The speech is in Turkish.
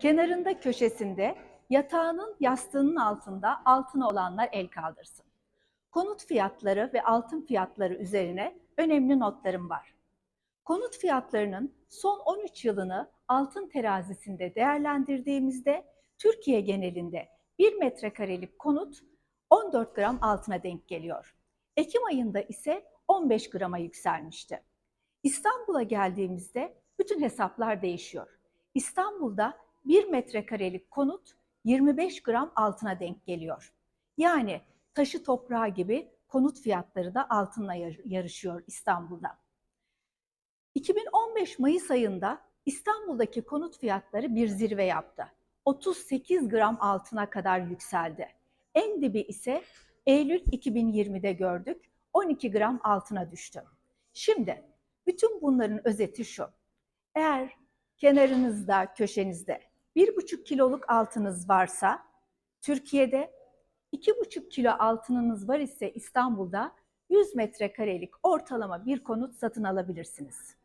Kenarında köşesinde yatağının yastığının altında altına olanlar el kaldırsın. Konut fiyatları ve altın fiyatları üzerine önemli notlarım var. Konut fiyatlarının son 13 yılını altın terazisinde değerlendirdiğimizde Türkiye genelinde 1 metrekarelik konut 14 gram altına denk geliyor. Ekim ayında ise 15 grama yükselmişti. İstanbul'a geldiğimizde bütün hesaplar değişiyor. İstanbul'da 1 metrekarelik konut 25 gram altına denk geliyor. Yani taşı toprağı gibi konut fiyatları da altınla yar- yarışıyor İstanbul'da. 2015 Mayıs ayında İstanbul'daki konut fiyatları bir zirve yaptı. 38 gram altına kadar yükseldi. En dibi ise Eylül 2020'de gördük. 12 gram altına düştü. Şimdi bütün bunların özeti şu. Eğer kenarınızda, köşenizde 1,5 kiloluk altınız varsa Türkiye'de 2,5 kilo altınınız var ise İstanbul'da 100 metrekarelik ortalama bir konut satın alabilirsiniz.